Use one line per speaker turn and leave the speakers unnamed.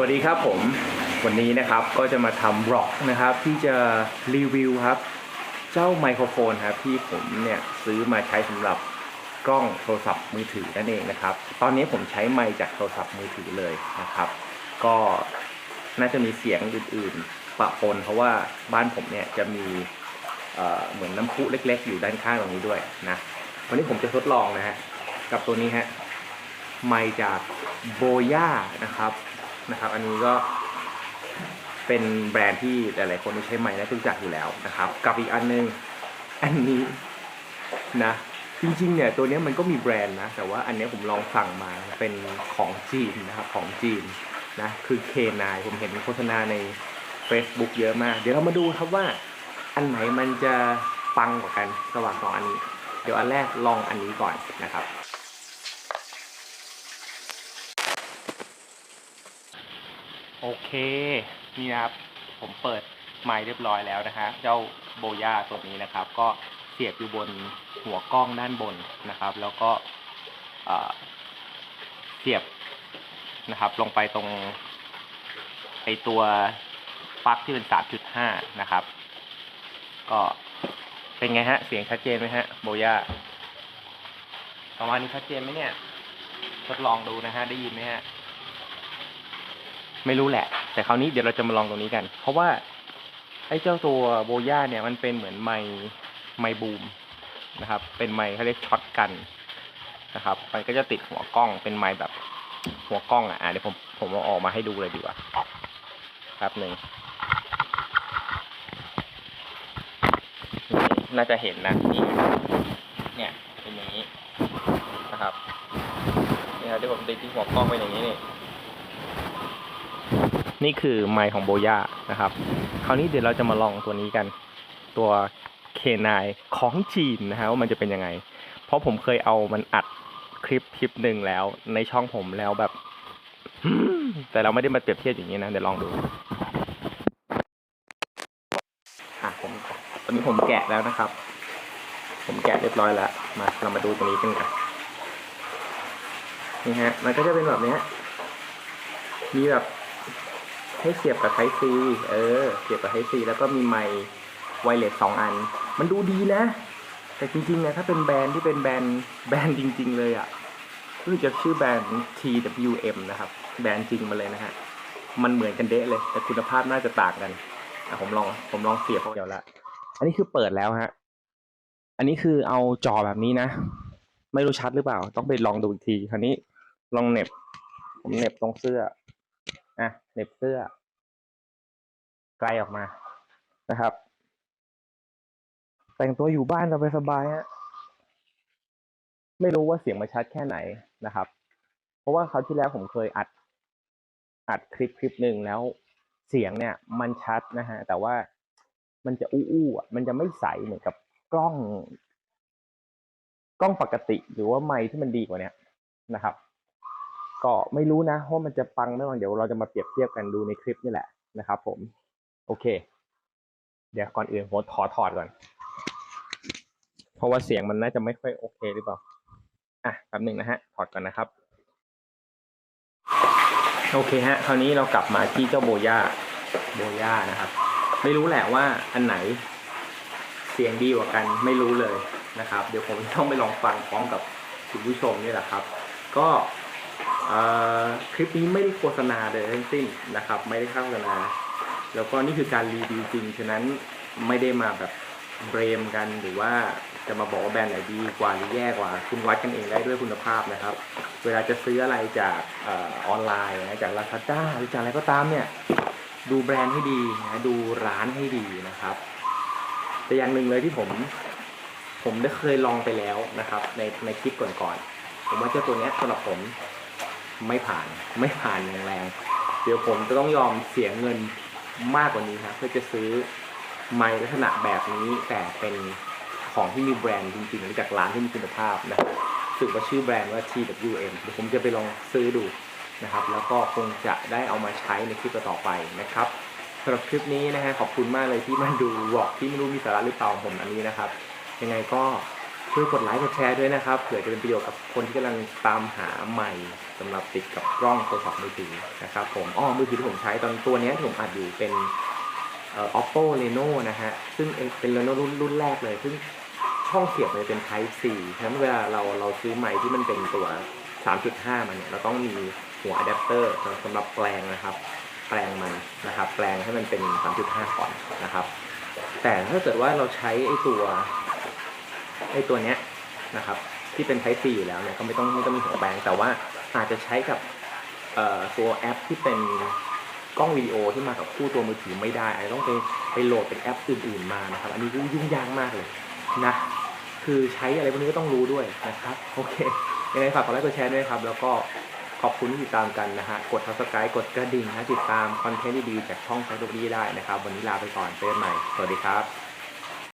วัสดีครับผมวันนี้นะครับก็จะมาทำบล็อกนะครับ ที่จะรีวิวครับ เจ้าไมโครโฟนครับที่ผมเนี่ยซื้อมาใช้สำหรับกล้องโทรศัพท์มือถือนั่นเองนะครับ ตอนนี้ผมใช้ไมค์จากโทรศัพท์มือถือเลยนะครับ ก็น่าจะมีเสียงอื่นๆ ปะปนเพราะว่าบ้านผมเนี่ยจะมีเเหมือนน้ำพุเล็ก ๆ อยู่ด้านข้างตรงนี้ด้วยนะวันนี้ผมจะทดลองนะฮะกับตัวนี้ฮะไมค์จากโบย่านะครับ นะครับ อันนี้ก็เป็นแบรนด์ที่หลายๆคนที่ใช้ไมค์น่าจะรู้จักอยู่แล้วนะครับ กับอีกอันนึงอันนี้นะจริงๆเนี่ยตัวนี้มันก็มีแบรนด์นะ แต่ว่าอันนี้ผมลองสั่งมาเป็นของจีนนะครับของจีนนะคือ K9 ผมเห็นโฆษณาใน Facebook เยอะมาก เดี๋ยวเรามาดูครับว่า อันไหนมันจะปังกว่ากันระหว่างสองอันนี้ เดี๋ยวอันแรกลองอันนี้ก่อนนะครับ โอเค นี่นะครับ ผมเปิดไมค์เรียบร้อยแล้วนะฮะเจ้าโบย่าตัวนี้นะครับ ก็เสียบอยู่บนหัวกล้องด้านบนนะครับ แล้วก็เอ่อเสียบนะครับ ลงไปตรงไอตัวปลั๊กที่เป็น 3.5 นะครับ ก็เป็นไงฮะ เสียงชัดเจนไหมฮะ โบย่าประมาณนี้ชัดเจนไหมเนี่ย ทดลองดูนะฮะ ได้ยินไหมฮะ ไม่รู้แหละ แต่คราวนี้เดี๋ยวเราจะมาลองตรงนี้กัน เพราะว่าไอ้เจ้าตัวโบย่าเนี่ยมันเป็นเหมือนไมค์ไมค์บูมนะครับ เป็นไมค์เขาเรียกช็อตกันนะครับ มันก็จะติดหัวกล้องเป็นไมค์แบบหัวกล้องอะเดี๋ยวผมผมเอาออกมาให้ดูเลยดีกว่าครับหนึ่งนี่น่าจะเห็นนะนี่เนี่ยเป็นอย่างนี้นะครับนี่ครับที่ผมติดที่หัวกล้องเป็นอย่างนี้นี่ นี่คือไมค์ของโบย่านะครับ คราวนี้เดี๋ยวเราจะมาลองตัวนี้กัน ตัวเคนายของจีนนะฮะว่ามันจะเป็นยังไง เพราะผมเคยเอามันอัดคลิปคลิปหนึ่งแล้วในช่องผมแล้วแบบ แต่เราไม่ได้มาเปรียบเทียบอย่างนี้นะ เดี๋ยวลองดูอะผมตอนนี้ผมแกะแล้วนะครับ ผมแกะเรียบร้อยแล้ว มาเรามาดูตัวนี้กันกันนี่ฮะ มันก็จะเป็นแบบนี้มีแบบ ให้เสียบกับไทซีเออ เสียบกับไทซีแล้วก็มีไมค์ไวเลสสองอัน มันดูดีนะ แต่จริงๆนะถ้าเป็นแบรนด์ที่เป็นแบรนด์แบรนด์จริง ๆ เลยอะ่ะรู้จะชื่อแบรนด์ TWM นะครับ แบรนด์จริงมาเลยนะฮะ มันเหมือนกันเดะเลย แต่คุณภาพน่าจะต่างกันอะผมลอง ผมลองเสียบเดียวละ อันนี้คือเปิดแล้วฮะ อันนี้คือเอาจอแบบนี้นะ ไม่รู้ชัดหรือเปล่า ต้องไปลองดูอีกที คราวนี้ลองเน็บ ผมเน็บตรงเสื้อ เน็บเสื้อ ไกลออกมานะครับ แต่งตัวอยู่บ้านสบายๆฮะไม่รู้ว่าเสียงมันชัดแค่ไหนนะครับ เพราะว่าคราวที่แล้วผมเคยอัด อัดคลิปคลิปหนึ่งแล้วเสียงเนี่ย มันชัดนะฮะแต่ว่ามันจะอู้ๆอะมันจะไม่ใสเหมือนกับกล้อง กล้องปกติหรือว่าไมค์ที่มันดีกว่าเนี้ยนะครับ ก็ไม่รู้นะว่ามันจะปังไม่ปังเดี๋ยวเราจะมาเปรียบเทียบกันดูในคลิปนี่แหละนะครับผม โอเค เดี๋ยวก่อนอื่นผมขอถอดก่อน เพราะว่าเสียงมันน่าจะไม่ค่อยโอเคหรือเปล่า อะแป๊บหนึ่งนะฮะ ถอดก่อนนะครับ โอเคฮะ คราวนี้เรากลับมาที่เจ้าโบย่า โบย่านะครับ ไม่รู้แหละว่าอันไหนเสียงดีกว่ากันไม่รู้เลยนะครับ เดี๋ยวผมต้องไปลองฟังพร้อมกับคุณผู้ชมนี่แหละครับ ก็ คลิปนี้ไม่ได้โฆษณาเลยทั้งสิ้นนะครับ ไม่ได้เข้าโฆษณา แล้วก็นี่คือการรีวิวจริง ฉะนั้นไม่ได้มาแบบเบรมกันหรือว่าจะมาบอกว่าแบรนด์ไหนดีกว่าหรือแย่กว่า คุณวัดกันเองได้ด้วยคุณภาพนะครับ เวลาจะซื้ออะไรจากอออนไลน์นะจาก Lazada หรือจากอะไรก็ตามเนี่ย ดูแบรนด์ให้ดีนะดูร้านให้ดีนะครับ แต่อย่างหนึ่งเลยที่ผม ผมได้เคยลองไปแล้วนะครับ ในในคลิปก่อนๆผมว่าเจ้าตัวเนี้ยสำหรับผม ไม่ผ่านไม่ผ่านอย่างแรง เดี๋ยวผมจะต้องยอมเสียเงินมากกว่านี้ครับเพื่อจะซื้อไม้ลักษณะแบบนี้แต่เป็นของที่มีแบรนด์จริงๆหรือจากร้านที่มีคุณภาพนะครับสึกว่าชื่อแบรนด์ว่า TWM เดี๋ยวผมจะไปลองซื้อดูนะครับ แล้วก็คงจะได้เอามาใช้ในคลิปต่อไปนะครับสำหรับคลิปนี้นะฮะขอบคุณมากเลยที่มาดูวอกที่ไม่รู้มีสาระหรือเปล่าผมอันนี้นะครับ ยังไงก็ ช่วยกดไลค์กดแชร์ด้วยนะครับ เผื่อจะเป็นประโยชน์กับคนที่กำลังตามหาใหม่สำหรับติดกับกล้องโทรศัพท์มือถือนะครับผมอ๋อมือถือที่ผมใช้ตอนตัวนี้ที่ผมอัดอยู่เป็นเอ่อ oppo reno นะฮะ ซึ่งเป็น reno รุ่นรุ่นแรกเลย ซึ่งช่องเสียบเลยเป็น type C ฉะนั้นเวลาเราเราซื้อไมค์ที่มันเป็นตัว 3.5 มันเนี่ย เราต้องมีหัวอะแดปเตอร์สำหรับแปลงนะครับ แปลงมันนะครับ แปลงให้มันเป็น 3.5 ก่อนนะครับ แต่ถ้าเกิดว่าเราใช้ไอ้ตัว ไอ้ตัวเนี้ยนะครับ ที่เป็น Type C อยู่แล้วเนี่ยก็ไม่ต้องไม่ต้องมีหัวแปลงแต่ว่าอาจจะใช้กับตัวแอปที่เป็นกล้องวิดีโอที่มากับคู่ตัวมือถือไม่ได้อาจจะต้องไปไปโหลดเป็นแอปอื่น ๆมานะครับ อันนี้ยุ่งยากมากเลยนะคือใช้อะไรพวกนี้ก็ต้องรู้ด้วยนะครับโอเคยังไงฝากกดไลค์กดแชร์ด้วยครับ แล้วก็ขอบคุณที่ติดตามกันนะฮะกด subscribe กดกระดิ่งนะติดตามคอนเทนต์ดีๆจากช่องไซต์ดูดีได้นะครับ วันนี้ลาไปก่อนเจอกันใหม่สวัสดีครับ